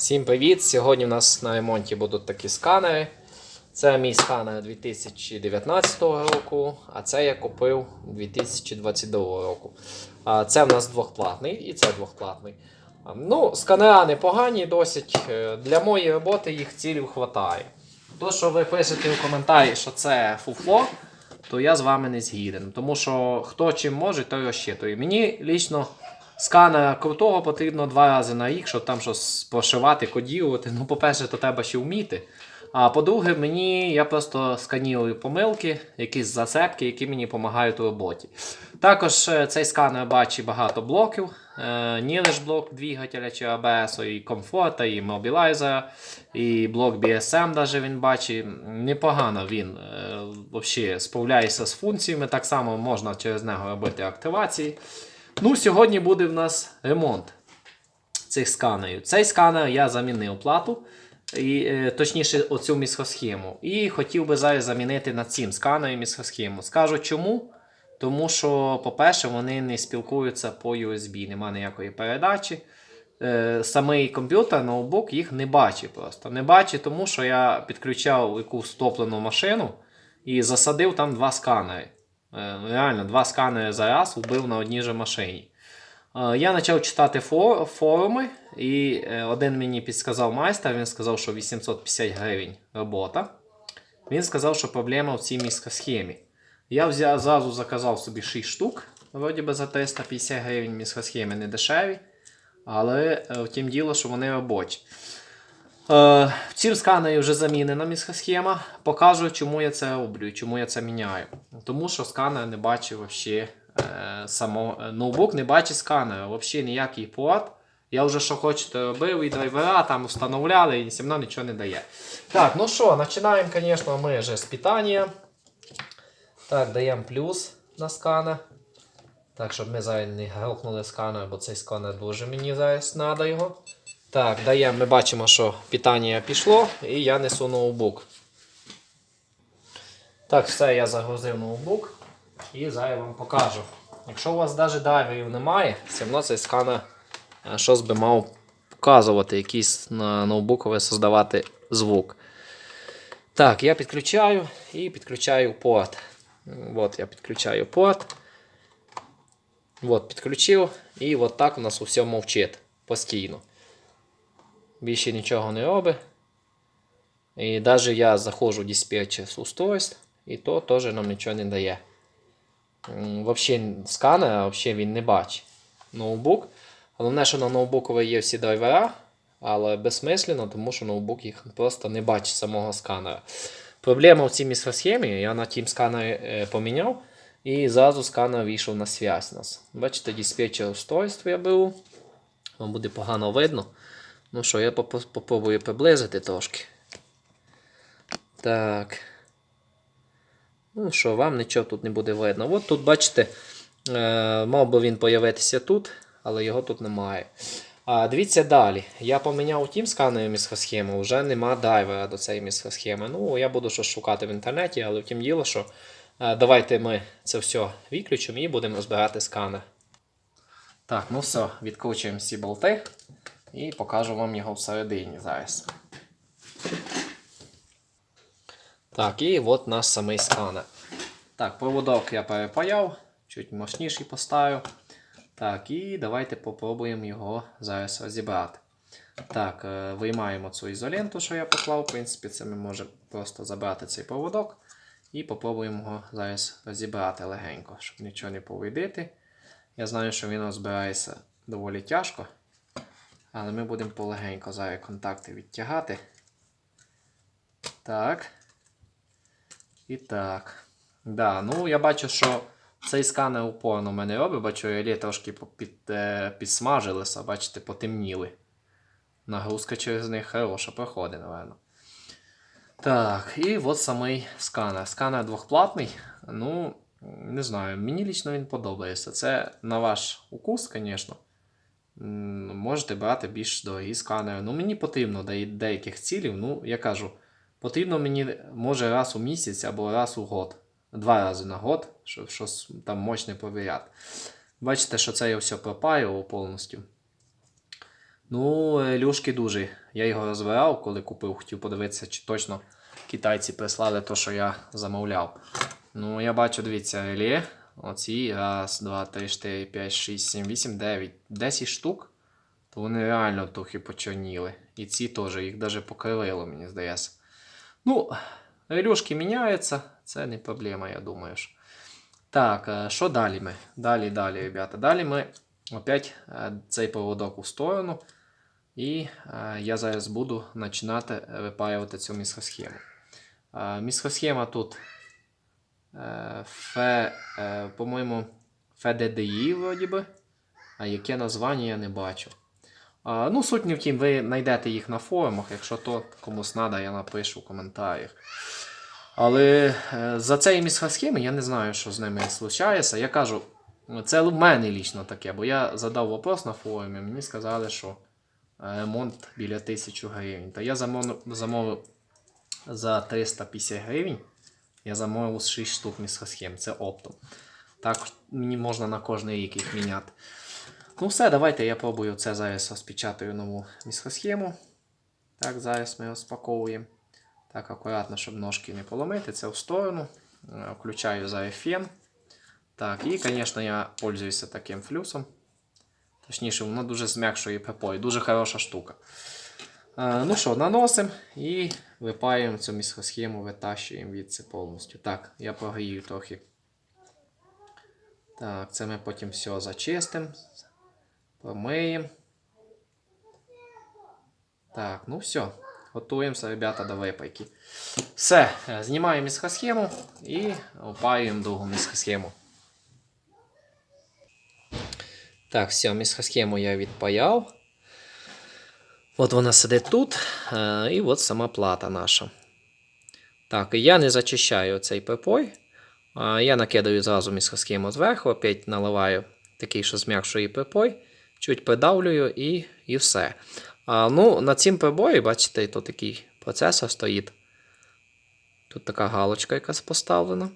Всім привіт! Сьогодні у нас на ремонті будуть такі сканери. Це мій сканер 2019 року, а це я купив 2022 року. Це в нас двохплатний і це двохплатний. Ну, сканера непогані досить. Е, Для моєї роботи їх цілів вистачає. То, що ви пишете в коментарі, що це фуфло, то я з вами не згіден. Тому що хто чим може, той розчитує. Мені лічно сканера крутого потрібно два рази на рік, щоб там щось прошивати, кодірувати. Ну, по-перше, то треба ще вміти. А по-друге, мені я просто сканірую помилки, якісь зацепки, які мені допомагають у роботі. Також е, цей сканер бачить багато блоків. Е, лише блок двигателя чи ABS, і комфорта, і мобілайзера, і блок BSM даже він бачить. Непогано він е, взагалі справляється з функціями. Так само можна через нього робити активації. Ну, Сьогодні буде в нас ремонт цих сканерів. Цей сканер я замінив плату. І, е, точніше, оцю місхосхему. І хотів би зараз замінити на цим сканером місхосхему. Скажу чому? Тому що, по-перше, вони не спілкуються по USB, нема ніякої передачі. Е, самий комп'ютер, ноутбук їх не бачить просто. Не бачить, тому що я підключав якусь топлену машину і засадив там два сканери. Е, реально, два сканери за раз вбив на одній же машині. Е, Я почав читати форуми, і е, один мені підсказав майстер, він сказав, що 850 гривень робота. Він сказав, що проблема в цій міскосхемі. Я зразу заказав собі 6 штук, вроді би за 350 гривень міскосхеми не дешеві. Але втім діло, що вони робочі. Е, в цім сканері вже замінена міскосхема. Покажу, чому я це роблю і чому я це міняю. Тому що сканер не бачить вообще, е, само, е, ноутбук не бачить сканера, взагалі ніякий порт. Я вже що хочете робив, і драйвера там встановляли, і все одно нічого не дає. Так, ну що, починаємо, звісно, ми вже з питання. Так, даємо плюс на сканер. Так, щоб ми зараз не грохнули сканер, бо цей сканер дуже мені зараз треба його. Так, даємо, ми бачимо, що питання пішло, і я несу ноутбук. Так, все, я загрузив ноутбук і зараз вам покажу. Якщо у вас навіть дайверів немає, все одно цей сканер е, щось би мав показувати, якийсь на ноутбукове создавати звук. Так, я підключаю і підключаю порт. От я підключаю порт. От, підключив, і от так у нас усе мовчить постійно. Більше нічого не робить. І навіть я заходжу в диспетчер з устройств, і то теж нам нічого не дає. Взагалі сканера взагалі він не бачить. Ноутбук. Головне, що на ноутбукові є всі драйвера, але безсмислено, тому що ноутбук їх просто не бачить самого сканера. Проблема в цій мікросхемі, я на тім сканері е, поміняв, і зразу сканер вийшов на зв'язь нас. Бачите, диспетчер устройства я беру. Вам буде погано видно. Ну що, я попробую приблизити трошки. Так. Ну що, вам нічого тут не буде видно. От тут, бачите, е, мав би він появитися тут, але його тут немає. А дивіться далі. Я поміняв тім сканер місхосхему, вже нема дайвера до цієї місхосхеми. Ну, я буду щось шукати в інтернеті, але втім діло, що е, давайте ми це все виключимо і будемо розбирати сканер. Так, ну все, відкручуємо всі болти і покажу вам його всередині зараз. Так, і от наш самий сканер. Так, проводок я перепаяв, чуть мощніший поставив. Так, і давайте попробуємо його зараз розібрати. Так, е, виймаємо цю ізоленту, що я поклав. В принципі, це ми можемо просто забрати цей проводок і попробуємо його зараз розібрати легенько, щоб нічого не повидити. Я знаю, що він розбирається доволі тяжко. Але ми будемо полегенько зараз контакти відтягати. Так. І так. Да, ну я бачу, що цей сканер упорно мене робить. Бачу, реле трошки під, е, підсмажилися, бачите, потемніли. Нагрузка через них хороша проходить, напевно. Так, і от самий сканер. Сканер двохплатний. Ну, не знаю, мені лічно він подобається. Це на ваш укус, звісно. Можете брати більш дорогі сканери. Ну, мені потрібно деяких цілів. Ну, я кажу, потрібно мені може раз у місяць або раз у год. Два рази на год, щоб щось там мощне провіряти. Бачите, що це я все пропаював повністю. Ну, люшки дуже. Я його розбирав, коли купив, хотів подивитися, чи точно китайці прислали те, що я замовляв. Ну, я бачу, дивіться, реле. Оці раз, два, три, чотири, п'ять, шість, сім, вісім, дев'ять, десять штук. То вони реально трохи почорніли. І ці теж, їх навіть покривило, мені здається. Ну, релюшки міняються, це не проблема, я думаю. Що. Так, е, що далі ми? Далі, далі, ребята. Далі ми опять е, цей поводок у сторону. І е, я зараз буду починати випаювати цю місхосхему. Місхосхема тут, фе, е, по-моєму, FDDI вроді би. А яке названня я не бачу. А, ну, суть не втім, ви знайдете їх на форумах. Якщо то комусь треба, я напишу в коментарях. Але е, за цією місхосхеми я не знаю, що з ними случається. Я кажу, це в мене лічно таке, бо я задав вопрос на форумі, мені сказали, що е, ремонт біля 1000 гривень. Та я замовив за 350 гривень. Я замовив 6 штук місхосхем, це оптом. Так мені можна на кожний рік їх міняти. Ну все, давайте я пробую це зараз розпечатаю нову місхосхему. Так, зараз ми розпаковуємо. Так, акуратно, щоб ножки не поломити, це в сторону. Е, Включаю зараз фен. Так, і, звісно, я пользуюся таким флюсом. Точніше, воно дуже зм'якшує припой. Дуже хороша штука. Е, ну що, наносимо і випаюємо цю місхосхему, витащуємо від це повністю. Так, я прогрію трохи. Так, це ми потім все зачистимо. Помиємо. Так, ну все. Готуємося, ребята, до випайки. Все, е, знімаємо місхосхему і опаюємо другу місхосхему. Так, все, місхосхему я відпаяв. От вона сидить тут. е, І от сама плата наша. Так, я не зачищаю цей припой. А Я накидаю зразу місхосхему зверху, опять наливаю такий, що зм'якшує припой, чуть придавлюю і, і все. А, ну, на цім прибої, бачите, тут такий процесор стоїть. Тут така галочка якась поставлена.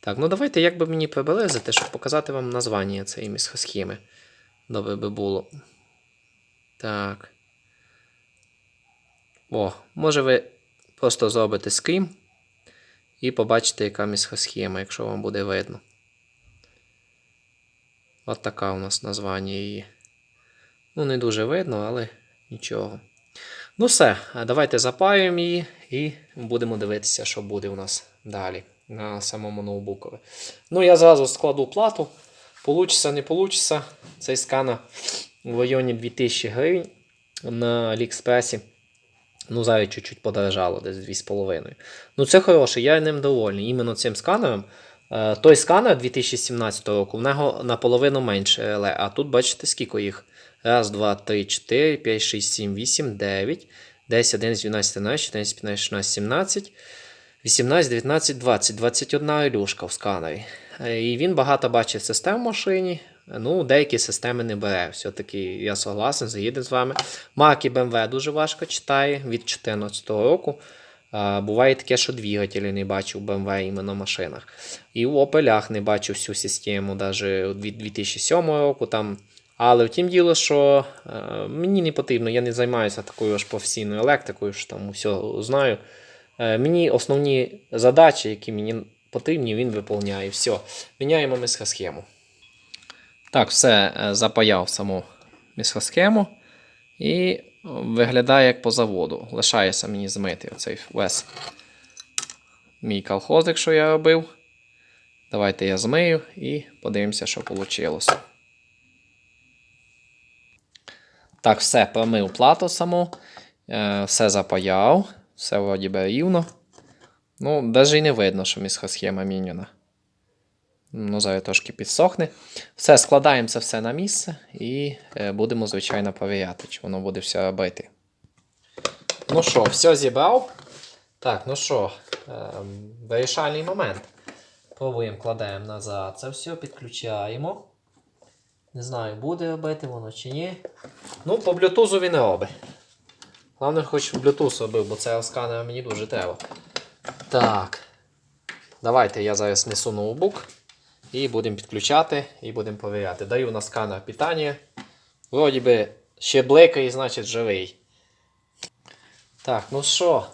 Так, ну давайте як би мені приблизити, щоб показати вам названня цієї місхосхеми. Добре би було. Так. О, може ви просто зробите скрім і побачите, яка місхосхема, якщо вам буде видно. От така у нас названня її. Ну, не дуже видно, але нічого. Ну все, давайте запаюємо її і будемо дивитися, що буде у нас далі на самому ноутбукові. Ну, я зразу складу плату. Получиться, не получиться. Цей сканер в районі 2000 гривень на Аліекспресі. Ну, зараз чуть-чуть подорожало, десь 2,5. Ну, це хороше, я ним довольний. Іменно цим сканером. Е, Той сканер 2017 року, в нього наполовину менше реле. А тут бачите, скільки їх. Раз, два, три, чотири, п'ять, шість, сім, вісім, дев'ять, 10, 11, 12, 13, 14, 15, 16, 17, 18, 19, 20, 21 релюшка в сканері. Е, І він багато бачить систем в машині. Ну, деякі системи не бере. Все-таки я согласен, заїде з вами. Марки BMW дуже важко читає від 2014 року. Буває таке, що двигателі не бачив BMW іменно машинах. І в Opel не бачив всю систему, навіть від 2007 року. Там. Але втім діло, що е, мені не потрібно, я не займаюся такою ж професійною електрикою, що там все знаю. Е, мені основні задачі, які мені потрібні, він виповняє. Все. Міняємо місхосхему. Так, все, е, запаяв саму місхосхему. І виглядає як по заводу. Лишається мені змити оцей весь мій колхозик, що я робив. Давайте я змию і подивимося, що вийшло. Так, все, промив плату саму, е, все запаяв, все вроді би рівно. Ну, навіть і не видно, що місхосхема міняна. Ну, зараз трошки підсохне. Все, складаємо це все на місце і е, будемо, звичайно, перевіряти, чи воно буде все робити. Ну що, все зібрав. Так, ну що, е, вирішальний момент. Пробуємо, кладемо назад. Це все підключаємо. Не знаю, буде робити воно чи ні. Ну, по Bluetooth він робить. Головне, хоч Bluetooth робив, бо цього сканера мені дуже треба. Так. Давайте я зараз несу ноутбук. І будемо підключати і будемо перевіряти. Даю на сканер питання. Вроді би Ще бликає, значить живий. Так, ну що?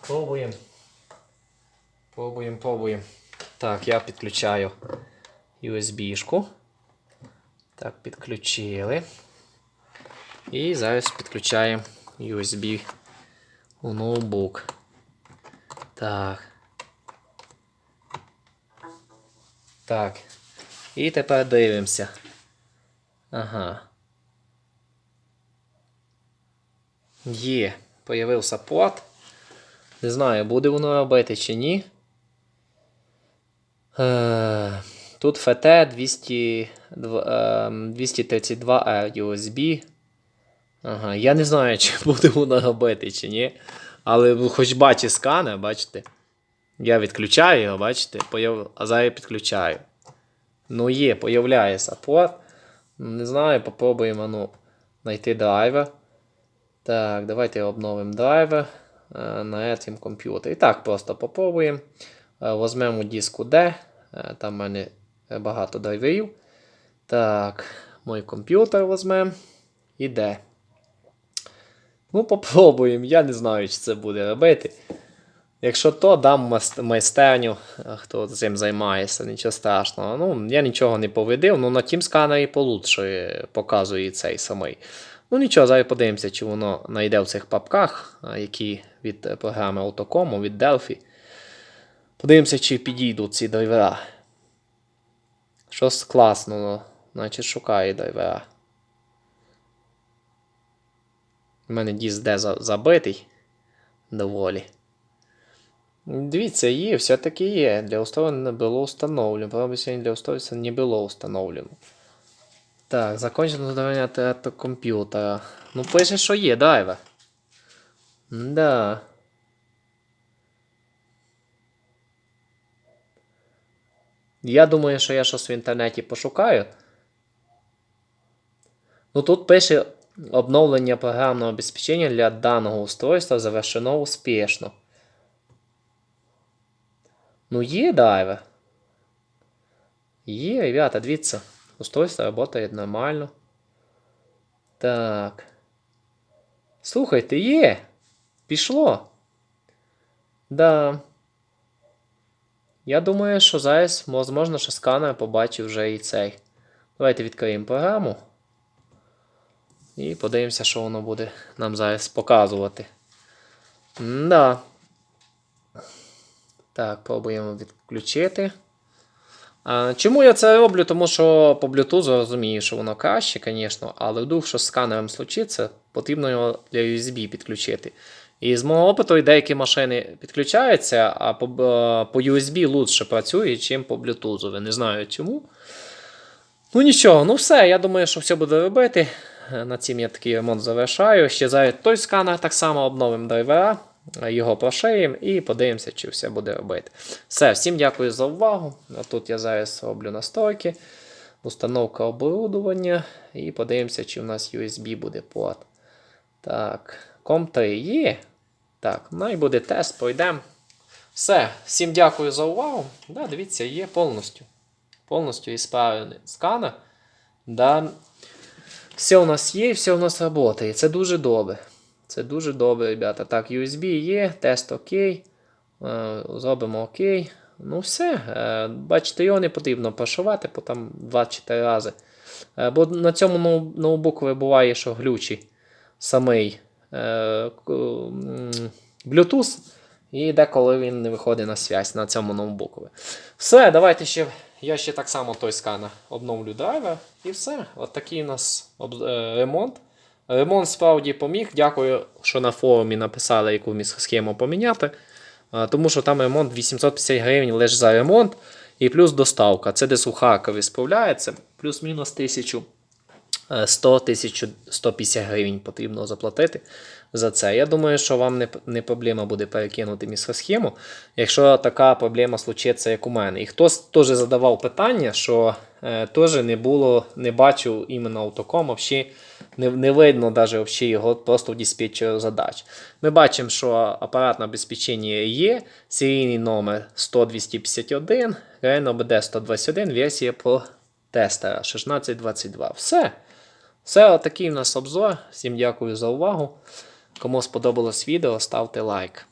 Пробуємо. Пробуємо, пробуємо. Так, я підключаю USB-шку. Так, підключили. І зараз підключаємо USB у ноутбук. Так. Так. І тепер дивимося. Ага. Є. Появився порт. Не знаю, буде воно робити чи ні. Е, Тут FT 200, е, 232R USB. Ага, я не знаю, чи буде воно робити, чи ні. Але хоч бачить сканер, бачите. Я відключаю його, бачите, появ... а зараз підключаю. Ну є, появляється порт. Не знаю, попробуємо ну, знайти драйвер. Так, давайте обновимо драйвер е, на цим комп'ютері. І так, просто попробуємо. Е, Возьмемо диску D. Е, Там в мене багато драйверів. Так, мой комп'ютер візьмемо. І D. Ну, попробуємо. Я не знаю, чи це буде робити. Якщо то, дам майстерню, е, хто цим займається, нічого страшного. Ну, я нічого не повидив, ну на тім сканері получше показує цей самий. Ну нічого, зараз подивимося, чи воно знайде в цих папках, які від е, програми Autocom, від Delphi. Подивимося, чи підійдуть ці драйвера. Щось класно, значить шукає драйвера. У мене диск де забитий доволі. Дивіться, є, все-таки є. Для устройства не було встановлено. Правда, сьогодні для устройства не було встановлено. Так, закончено задавання театру комп'ютера. Ну, пише, що є, драйвер. Да. Я думаю, що я щось в інтернеті пошукаю. Ну тут пише обновлення програмного обезпечення для даного устройства завершено успішно. Ну, є драйвер. Є, ребята, дивіться. Устройство працює нормально. Так. Слухайте, є. Пішло. Да. Я думаю, що зараз, можливо, що сканер побачив вже і цей. Давайте відкриємо програму. І подивимося, що воно буде нам зараз показувати. Да. Так, пробуємо відключити. Чому я це роблю? Тому що по Bluetooth розумію, що воно краще, звісно, але вдруг, що з сканером случиться, потрібно його для USB підключити. І з мого опиту деякі машини підключаються, а по, е, по USB лучше працює, ніж по Bluetooth. Не знаю чому. Ну нічого, ну все, я думаю, що все буде робити. Е, На цим я такий ремонт завершаю. Ще зараз той сканер так само обновимо драйвера, його прошиємо і подивимося, чи все буде робити. Все, всім дякую за увагу. Тут я зараз роблю настройки, установка оборудовання і подивимося, чи в нас USB буде порт. Так, COM3 є. Так, ну і буде тест, пройдемо. Все, всім дякую за увагу. Да, дивіться, є повністю. Повністю ісправлений сканер. Да, все у нас є, все у нас працює. Це дуже добре. Це дуже добре, ребята. Так, USB є, тест окей. Е, Зробимо окей. Ну все. Е, Бачите, його не потрібно прошивати, бо там 2-4 рази. Е, Бо на цьому ноу- ноутбуку буває, що глючий самий Bluetooth. І деколи він не виходить на связь на цьому ноутбуку. Все, давайте ще. Я ще так само той сканер обновлю драйвер. І все. От такий у нас ремонт. Ремонт справді поміг. Дякую, що на форумі написали, яку схему поміняти. Тому що там ремонт 850 гривень лише за ремонт. І плюс доставка. Це десь у Харкові справляється. Плюс-мінус 1000. 100-1150 гривень потрібно заплатити за це. Я думаю, що вам не, не проблема буде перекинути мікросхему, якщо така проблема случиться, як у мене. І хтось теж задавав питання, що е, теж не було, не бачив іменно автоком, взагалі не, не видно навіть його просто в диспетчеру задач. Ми бачимо, що апаратне обезпечення є, серійний номер 10251, RNOBD 121, версія по тестера 1622. Все. Все, такий у нас обзор. Всім дякую за увагу. Кому сподобалось відео, ставте лайк.